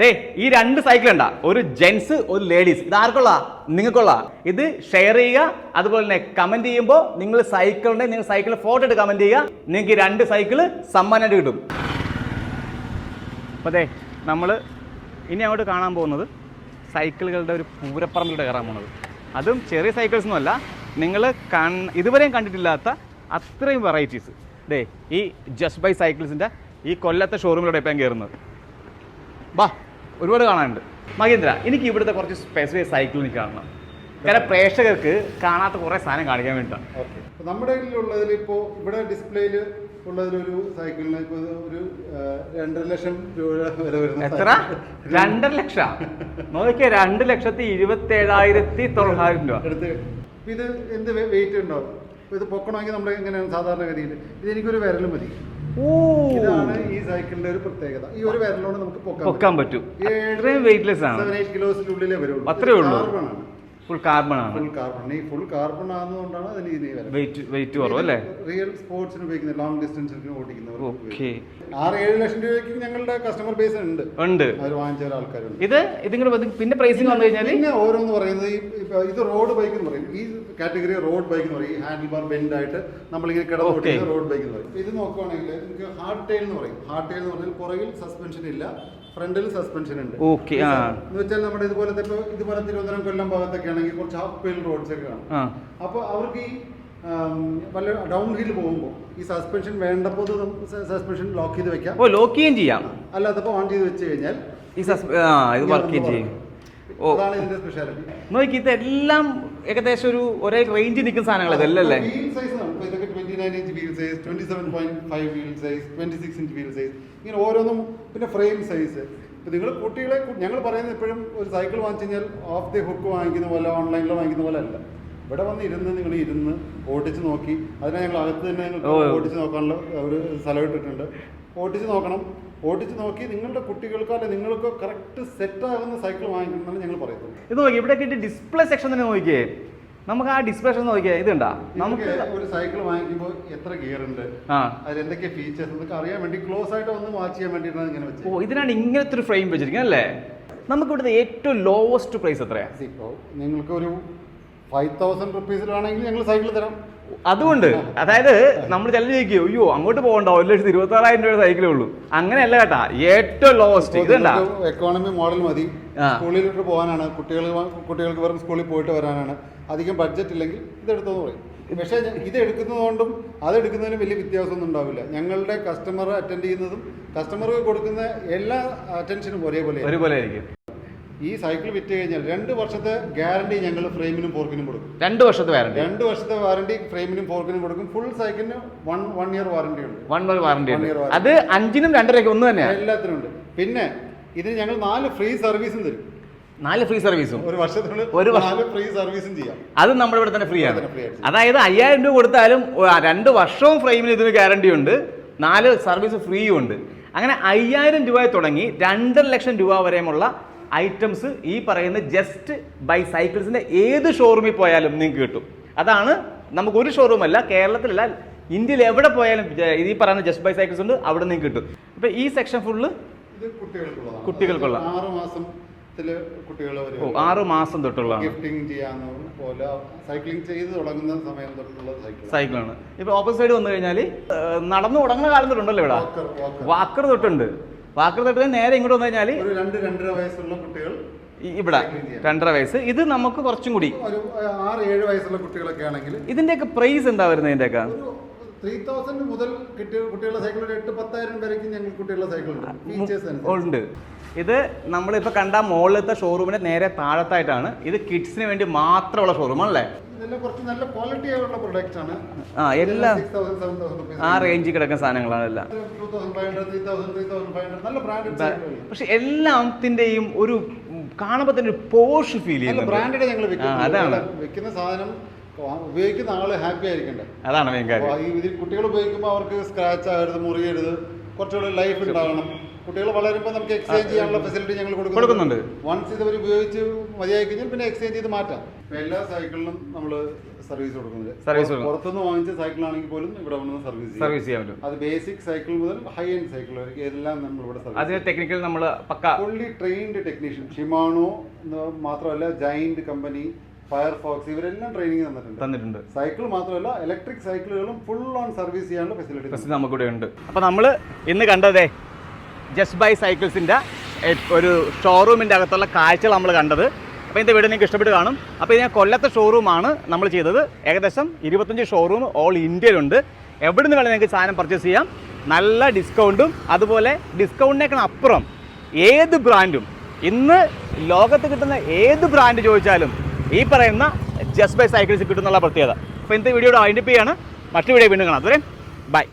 ദേ ഈ രണ്ട് സൈക്കിൾ ഉണ്ടാ ഒരു ജെൻസ് ഒരു ലേഡീസ് ഇത് ആർക്കുള്ള നിങ്ങൾക്കുള്ള ഇത് ഷെയർ ചെയ്യുക അതുപോലെ തന്നെ കമന്റ് ചെയ്യുമ്പോൾ നിങ്ങൾ സൈക്കിളിന്റെ നിങ്ങൾ സൈക്കിൾ ഫോട്ടോ ഇട്ട് കമന്റ് ചെയ്യുക. നിങ്ങൾക്ക് ഈ രണ്ട് സൈക്കിൾ സമ്മാനമായിട്ട് കിട്ടും. അപ്പോൾ അതെ നമ്മൾ ഇനി അങ്ങോട്ട് കാണാൻ പോകുന്നത് സൈക്കിളുകളുടെ ഒരു പൂരപ്പറമ്പിലൂടെ കയറാൻ പോകുന്നത്. അതും ചെറിയ സൈക്കിൾസ് ഒന്നുമല്ല നിങ്ങൾ കൺ ഇതുവരെയും കണ്ടിട്ടില്ലാത്ത അത്രയും വെറൈറ്റീസ് ദേ ഈ ജസ്റ്റ് ബൈ സൈക്കിൾസിന്റെ ഈ കൊല്ലത്തെ ഷോറൂമിലൂടെ ഇപ്പം കയറുന്നത്. വാ. ഒരുപാട് കാണാനുണ്ട്. മഹേന്ദ്ര എനിക്ക് ഇവിടുത്തെ കുറച്ച് സ്പെസിഫിക് സൈക്കിൾ എനിക്ക് കാണണം. കാരണം പ്രേക്ഷകർക്ക് കാണാത്ത കുറേ സാധനം കാണിക്കാൻ വേണ്ടിയിട്ടാണ്. ഓക്കെ നമ്മുടെ ഉള്ളതിൽ ഇപ്പോൾ ഇവിടെ ഡിസ്പ്ലേയിൽ ഉള്ളതിലൊരു സൈക്കിളിന് ഇപ്പോൾ ഒരു രണ്ടര ലക്ഷം രൂപ വരെ വരുന്ന എത്ര? രണ്ടര ലക്ഷം? നോക്കിയാൽ രണ്ട് ലക്ഷത്തി ഇരുപത്തി ഏഴായിരത്തി തൊള്ളായിരം രൂപ. എടുത്ത് ഇത് എന്ത് വെയിറ്റ് ഉണ്ടാവും ഇത് പൊക്കണമെങ്കിൽ നമ്മൾ എങ്ങനെയാണ് സാധാരണ ഗതിയിൽ ഇത് എനിക്കൊരു വിരൽ മതി. ഇതാണ് ഈ സൈക്കിളിന്റെ ഒരു പ്രത്യേകത. ഈ ഒരു വിരലോട് നമുക്ക് പൊക്കാൻ പറ്റും. അത്രയും വെയിറ്റ്ലെസ് ആണ്. കിലോസിനുള്ളിലേ വരുള്ളൂ. അത്രേ ഉള്ളൂ. ഫുൾ കാർബൺ ആണ്. ഫുൾ കാർബൺ ഈ ഫുൾ കാർബൺ ആകുന്നതുകൊണ്ടാണ് അതിന് ഈ വെയിറ്റ് വെയിറ്റ് കുറവ് അല്ലേ? റിയൽ സ്പോർട്സിന് ഉപയോഗിക്കുന്ന ലോങ് ഡിസ്റ്റൻസിന് ഓടിക്കുന്നവർ ഓക്കെ ആറ് ഏഴ് ലക്ഷം രൂപയ്ക്ക് ഞങ്ങളുടെ കസ്റ്റമർ ബേസ് ഉണ്ട്. ഉണ്ട്. അവർ വാങ്ങിച്ച ആൾക്കാരുണ്ട് ഇത് ഇതിങ്ങനെ പിന്നെ പ്രൈസിങ് വന്നു കഴിഞ്ഞാൽ പിന്നെ ഓരോന്ന് പറയുന്നത് ഈ ഇത് റോഡ് ബൈക്ക് എന്ന് പറയും. ഈ കാറ്റഗറി റോഡ് ബൈക്ക് എന്ന് പറയും. ഹാൻഡിൽ ബാർ ബെൻഡ് ആയിട്ട് നമ്മളിങ്ങനെ കിടന്നു റോഡ് ബൈക്ക് എന്ന് പറയും. ഇത് നോക്കുവാണെങ്കിൽ നിങ്ങൾക്ക് ഹാർഡ് ടൈൽ എന്ന് പറയും. ഹാർഡ് ടൈൽ എന്ന് പറഞ്ഞാൽ പുറകിൽ സസ്പെൻഷൻ ഇല്ല ഫ്രണ്ടിൽ സസ്പെൻഷൻ ഉണ്ട്. ഓക്കെ. എന്ന് വെച്ചാൽ നമ്മുടെ ഇതുപോലത്തെ ഇപ്പോൾ ഇതുപോലെ തിരുവനന്തപുരം കൊല്ലം ഭാഗത്തൊക്കെ ആണെങ്കിൽ കുറച്ച് ഹാഫ് റോഡ്സ് ഒക്കെ കാണും. അപ്പോൾ അവർക്ക് ഈ വല്ല ഡൗൺ ഹിൽ പോകുമ്പോൾ ഈ സസ്പെൻഷൻ വേണ്ടപ്പോൾ സസ്പെൻഷൻ ലോക്ക് ചെയ്ത് വെക്കാം. ഓ ലോക്ക് ചെയ്യുകയും ചെയ്യാം. അല്ലാത്തപ്പോൾ ഓൺ ചെയ്ത് വെച്ച് കഴിഞ്ഞാൽ ഈ ഇത് വർക്ക് ചെയ്യും ഓ. നോക്കി ഇതെല്ലാം ഏകദേശം ഒരു ഒരേ റേഞ്ചിൽ നിൽക്കുന്ന സാധനങ്ങൾ ഇതല്ലേ ഇങ്ങനെ ഓരോന്നും പിന്നെ ഫ്രെയിം സൈസ് ഇപ്പൊ നിങ്ങൾ കുട്ടികളെ ഞങ്ങൾ പറയുന്നത് എപ്പോഴും ഒരു സൈക്കിൾ വാങ്ങിച്ചു കഴിഞ്ഞാൽ ഓഫ് ദി ഹുക്ക് വാങ്ങിക്കുന്ന പോലെ ഓൺലൈനിൽ വാങ്ങിക്കുന്ന പോലെ അല്ല. ഇവിടെ വന്ന് ഇരുന്ന് നിങ്ങൾ ഇരുന്ന് ഓടിച്ച് നോക്കി. അതിനെ ഞങ്ങൾ അകത്ത് തന്നെ ഞങ്ങൾ. ഓടിച്ച് നോക്കാനുള്ള ഒരു സ്ഥലം ഇട്ടിട്ടുണ്ട്. ഓടിച്ച് നോക്കണം. ഓടിച്ച് നോക്കി നിങ്ങളുടെ കുട്ടികൾക്കോ അല്ലെ നിങ്ങൾക്കോ കറക്റ്റ് സെറ്റ് ആകുന്ന സൈക്കിൾ വാങ്ങിക്കണം എന്നാണ് ഞങ്ങൾ പറയുന്നത്. ഇത് നോക്കി ഇവിടെ ഡിസ്പ്ലേ സെക്ഷൻ തന്നെ നോക്കിയേ. നമുക്ക് ആ ഡിസ്പ്ലേഷൻ നോക്കിയാൽ നോക്കിയേ ഇതുണ്ടാ? നമുക്ക് ഒരു സൈക്കിൾ വാങ്ങിക്കുമ്പോൾ എത്ര ഗിയർ ഉണ്ട്? ആ. അതിൽ എന്തൊക്കെ ഫീച്ചേഴ്സ് എന്നൊക്കെ അറിയാൻ വേണ്ടി ക്ലോസ് ആയിട്ട് ഒന്ന് വാച്ച് ചെയ്യാൻ വേണ്ടിയിട്ടാണ് ഇങ്ങനെ ഓ ഇതിനാണ് ഇങ്ങനത്തെ ഒരു ഫ്രെയിം വെച്ചിരിക്കുന്നത് അല്ലേ? നമുക്ക് ഇവിടുത്തെ ഏറ്റവും ലോവസ്റ്റ് പ്രൈസ് എത്രയാ? ഇപ്പോൾ നിങ്ങൾക്ക് ഒരു ഫൈവ് തൗസൻഡ് റുപ്പീസിലാണെങ്കിൽ ഞങ്ങൾ സൈക്കിൾ തരാം. അതുകൊണ്ട് അതായത് നമ്മൾ ചില ചോദിക്കും അയ്യോ അങ്ങോട്ട് പോകണ്ട ഒരു ലക്ഷത്തി ഇരുപത്തി ആറായിരം രൂപയുടെ സൈക്കിളേ ഉള്ളൂ. അങ്ങനെയല്ല കേട്ടാ ഏറ്റവും ലോവസ്റ്റ് ഇതുണ്ടാ? എക്കോണമി മോഡൽ മതി. സ്കൂളിലോട്ട് പോകാനാണ് കുട്ടികൾ കുട്ടികൾക്ക് വെറും സ്കൂളിൽ പോയിട്ട് വരാനാണ്. അധികം ബഡ്ജറ്റ് ഇല്ലെങ്കിൽ ഇതെടുത്തോന്ന് പറയും. പക്ഷേ ഇത് എടുക്കുന്നതുകൊണ്ടും അതെടുക്കുന്നതിനും വലിയ വ്യത്യാസമൊന്നും ഉണ്ടാവില്ല. ഞങ്ങളുടെ കസ്റ്റമർ അറ്റൻഡ് ചെയ്യുന്നതും കസ്റ്റമർക്ക് കൊടുക്കുന്ന എല്ലാ അറ്റൻഷനും ഒരേപോലെ ഒരുപോലെ ആയിരിക്കും ഈ സൈക്കിൾ വിറ്റ് കഴിഞ്ഞാൽ രണ്ട് വർഷത്തെ ഗ്യാരണ്ടി ഞങ്ങൾ ഫ്രെയിമിനും ഫോർക്കിനും കൊടുക്കും. രണ്ട് വർഷത്തെ വാറണ്ടി രണ്ട് വർഷത്തെ വാറണ്ടി ഫ്രെയിമിനും ഫോർക്കിനും കൊടുക്കും. ഫുൾ സൈക്കിളിന് വൺ വൺ ഇയർ വാറണ്ടി ഉണ്ട്. One year warranty. അത് അഞ്ചിനും രണ്ടരയ്ക്ക് ഒന്ന് തന്നെ എല്ലാത്തിനും ഉണ്ട്. പിന്നെ ഇതിന് ഞങ്ങൾ നാല് ഫ്രീ സർവീസും തരും. നാല് ഫ്രീ സർവീസും ഒരു വർഷത്തിനുള്ളിൽ ഒരു നാല് ഫ്രീ സർവീസും ചെയ്യാം. അത് നമ്മുടെ ഇവിടെ തന്നെ ഫ്രീ ആണ്. അതായത് അയ്യായിരം രൂപ കൊടുത്താലും രണ്ട് വർഷവും ഫ്രെയിമിന് ഇതിന് ഗ്യാരണ്ടി ഉണ്ട്. നാല് സർവീസ് ഫ്രീയും ഉണ്ട്. അങ്ങനെ അയ്യായിരം രൂപ തുടങ്ങി രണ്ടര ലക്ഷം രൂപ വരെയുമുള്ള ഐറ്റംസ് ഈ പറയുന്ന ജസ്റ്റ് ബൈ സൈക്കിൾസിന്റെ ഏത് ഷോറൂമിൽ പോയാലും നിങ്ങൾക്ക് കിട്ടും. അതാണ് നമുക്ക് ഒരു ഷോറൂം അല്ല കേരളത്തിലല്ല ഇന്ത്യയിൽ എവിടെ പോയാലും ഈ പറയുന്ന ജസ്റ്റ് ബൈ സൈക്കിൾസ് ഉണ്ട് അവിടെ നിങ്ങൾക്ക് കിട്ടും. ഇപ്പൊ ഈ സെക്ഷൻ ഫുള്ള് കുട്ടികൾക്കുള്ള. കുട്ടികൾക്കുള്ള. ആറ് ഓ ആറ് മാസം തൊട്ടുള്ളതാണ്. ഗിഫ്റ്റിംഗ് ചെയ്യാവുന്ന പോലെ സൈക്ലിംഗ് ചെയ്ത് തുടങ്ങുന്ന സമയം തൊട്ടുള്ള സൈക്കിൾ സൈക്കിളാണ് ഇപ്പൊ ഓപ്പോസിറ്റ് സൈഡ് വന്നു കഴിഞ്ഞാൽ നടന്നു തുടങ്ങുന്ന കാലം തൊട്ടുണ്ടല്ലോ ഇവിടെ. വാക്കർ തൊട്ടുണ്ട്. വാക്കർ തൊട്ട് നേരെ ഇങ്ങോട്ട് വന്നു കഴിഞ്ഞാൽ രണ്ട് രണ്ടര വയസ്സുള്ള കുട്ടികൾ ഇവിടെ രണ്ടര വയസ്സ്. ഇത് നമുക്ക് കുറച്ചും കൂടി ആറ് ഏഴ് വയസ്സുള്ള കുട്ടികളൊക്കെ ആണെങ്കിൽ ഇതിന്റെയൊക്കെ പ്രൈസ് എന്താ വരുന്നത് ഇതിന്റെയൊക്കെ? ത്രീ തൗസൻഡ് മുതൽ കിട്ടിയ കുട്ടികളുടെ സൈക്കിൾ ഒരു എട്ട് പത്തായിരം വരയ്ക്കും ഞങ്ങൾ കുട്ടികളുടെ സൈക്കിൾ ഉണ്ട്. ഉണ്ട്. ഇത് നമ്മളിപ്പോൾ കണ്ട മുകളിലത്തെ ഷോറൂമിന്റെ നേരെ താഴത്തായിട്ടാണ്. ഇത് കിഡ്സിന് വേണ്ടി മാത്രമുള്ള ഷോറൂം അല്ലേ നല്ല ക്വാളിറ്റി ആയുള്ള ആണ്. ആ എല്ലാം ആ റേഞ്ചിൽ കിടക്കുന്ന സാധനങ്ങളാണ് എല്ലാം. പക്ഷെ എല്ലാത്തിന്റെയും ഒരു കാണുമ്പോ കാണുമ്പോൾ തന്നെ ഒരു പോഷ് ഫീൽ ചെയ്യുന്നു അതാണ്. വെക്കുന്ന സാധനം ഉപയോഗിക്കുന്ന ആൾ ഹാപ്പി ആയിരിക്കണ്ടേ? അതാണ് മെയിൻ കാര്യം. ഇതിൽ കുട്ടികൾ ഉപയോഗിക്കുമ്പോൾ അവർക്ക് സ്ക്രാച്ച് ആകരുത് മുറിയരുത് കുറച്ചുകൂടെ ലൈഫ് ഉണ്ടാകണം. കുട്ടികൾ വളരുമ്പോൾ നമുക്ക് എക്സ്ചേഞ്ച് ചെയ്യാനുള്ള ഫെസിലിറ്റി ഞങ്ങൾ കൊടുക്കുന്നുണ്ട്. വൺസ് ഇത് അവർ ഉപയോഗിച്ച് മതിയായി കഴിഞ്ഞാൽ പിന്നെ എക്സ്ചേഞ്ച് ചെയ്ത് മാറ്റാം. എല്ലാ സൈക്കിളിനും നമ്മൾ സർവീസ് കൊടുക്കുന്നുണ്ട്. സർവീസ് പുറത്തുനിന്ന് വാങ്ങിച്ച സൈക്കിൾ ആണെങ്കിൽ പോലും ഇവിടെ വന്ന് സർവീസ് സർവീസ് ചെയ്യാൻ പറ്റും. അത് ബേസിക് സൈക്കിൾ മുതൽ ഹൈ എൻഡ് സൈക്കിൾ വരെ എല്ലാം നമ്മൾ ഇവിടെ സർവീസ് അതിന് ടെക്നിക്കൽ നമ്മൾ പക്ക ഫുള്ളി ട്രെയിൻഡ് ടെക്നീഷ്യൻ ഷിമാണോ മാത്രമല്ല ജൈൻഡ് കമ്പനി ഫയർഫോക്സ് ഇവരെല്ലാം ട്രെയിനിങ് തന്നിട്ടുണ്ട്. തന്നിട്ടുണ്ട്. സൈക്കിൾ മാത്രമല്ല ഇലക്ട്രിക് സൈക്കിളുകളും ഫുൾ ഓൺ സർവീസ് ചെയ്യാനുള്ള ഫെസിലിറ്റി ഫെസിലിറ്റി നമുക്കിവിടെ ഉണ്ട്. അപ്പോൾ നമ്മൾ ഇന്ന് കണ്ടതേ ജസ്റ്റ് ബൈ സൈക്കിൾസിന്റെ ഒരു ഷോറൂമിന്റെ അകത്തുള്ള കാഴ്ചകൾ നമ്മൾ കണ്ടത്. അപ്പോൾ ഇതിന്റെ വീഡിയോ നിങ്ങൾക്ക് ഇഷ്ടപ്പെട്ട് കാണും. അപ്പോൾ ഇത് ഞാൻ കൊല്ലത്തെ ഷോറൂമാണ് നമ്മൾ ചെയ്തത്. ഏകദേശം ഇരുപത്തഞ്ച് ഷോറൂം ഓൾ ഇന്ത്യയിലുണ്ട്. എവിടെ നിന്ന് വേണമെങ്കിൽ നിങ്ങൾക്ക് സാധനം പർച്ചേസ് ചെയ്യാം. നല്ല ഡിസ്കൗണ്ടും അതുപോലെ ഡിസ്കൗണ്ടിനേക്കാൾ അപ്പുറം ഏത് ബ്രാൻഡും ഇന്ന് ലോകത്ത് കിട്ടുന്ന ഏത് ബ്രാൻഡ് ചോദിച്ചാലും ഈ പറയുന്ന ജസ്റ്റ് ബൈ സൈക്കിൾസ് കിട്ടുന്നുള്ള പ്രത്യേകത. അപ്പോൾ ഇന്നത്തെ വീഡിയോയുടെ ഐഡന്റിഫൈ ആണ് മറ്റു വീഡിയോ വീണ്ടും കാണാം. അതുവരെ ബൈ